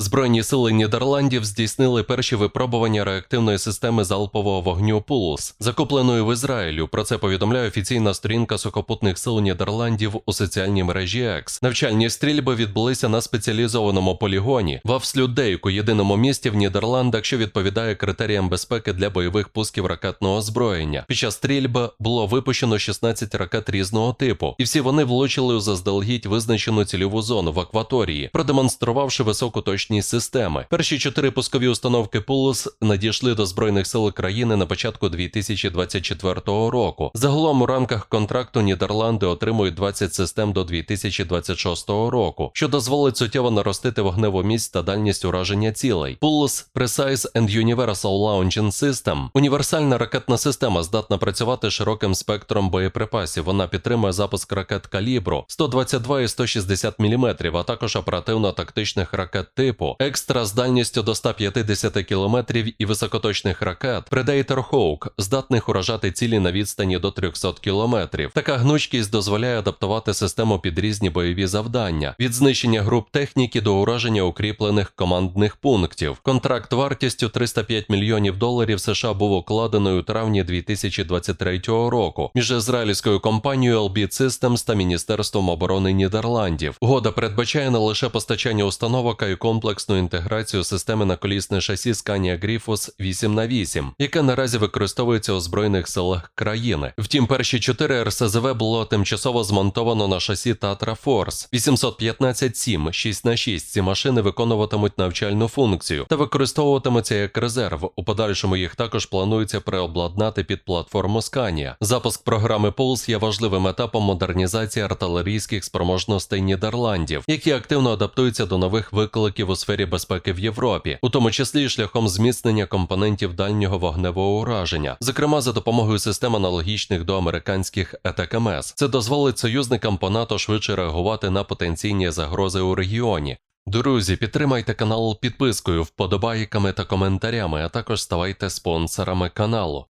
Збройні сили Нідерландів здійснили перші випробування реактивної системи залпового вогню Пулус, закупленої в Ізраїлю. Про це повідомляє офіційна сторінка сухопутних сил Нідерландів у соціальній мережі X. Навчальні стрільби відбулися на спеціалізованому полігоні в Авслюдейку, єдиному місті в Нідерландах, що відповідає критеріям безпеки для бойових пусків ракетного озброєння. Під час стрільби було випущено 16 ракет різного типу, і всі вони влучили у заздалегідь визначену цільову зону в акваторії, продемонструвавши високу точність системи. Перші чотири пускові установки Пулус надійшли до збройних сил країни на початку 2024 року. Загалом у рамках контракту Нідерланди отримують 20 систем до 2026 року, що дозволить суттєво наростити вогневу міць та дальність ураження цілей. Pulse Precise and Universal Launching System – універсальна ракетна система, здатна працювати широким спектром боєприпасів. Вона підтримує запуск ракет калібру 122 і 160 мм, а також оперативно-тактичних ракет типу екстра з дальністю до 150 км і високоточних ракет Predator Hawk, здатних уражати цілі на відстані до 300 км. Така гнучкість дозволяє адаптувати систему під різні бойові завдання від знищення груп техніки до ураження укріплених командних пунктів. Контракт вартістю 305 мільйонів доларів США був укладений у травні 2023 року між ізраїльською компанією LB Systems та Міністерством оборони Нідерландів. Угода передбачає не лише постачання установок, а й комплексну інтеграцію системи на колісне шасі Scania Griffus 8 на 8 яке наразі використовується у збройних силах країни. Втім, перші чотири РСЗВ було тимчасово змонтовано на шасі Tatra Force 815 7 6 на 6 Ці машини виконуватимуть навчальну функцію та використовуватимуться як резерв. У подальшому їх також планується переобладнати під платформу Scania. Запуск програми Pulse є важливим етапом модернізації артилерійських спроможностей Нідерландів, які активно адаптуються до нових викликів у сфері безпеки в Європі, у тому числі шляхом зміцнення компонентів дальнього вогневого ураження, зокрема за допомогою систем аналогічних до американських ЕТКМС. Це дозволить союзникам по НАТО швидше реагувати на потенційні загрози у регіоні. Друзі, підтримайте канал підпискою, вподобайками та коментарями, а також ставайте спонсорами каналу.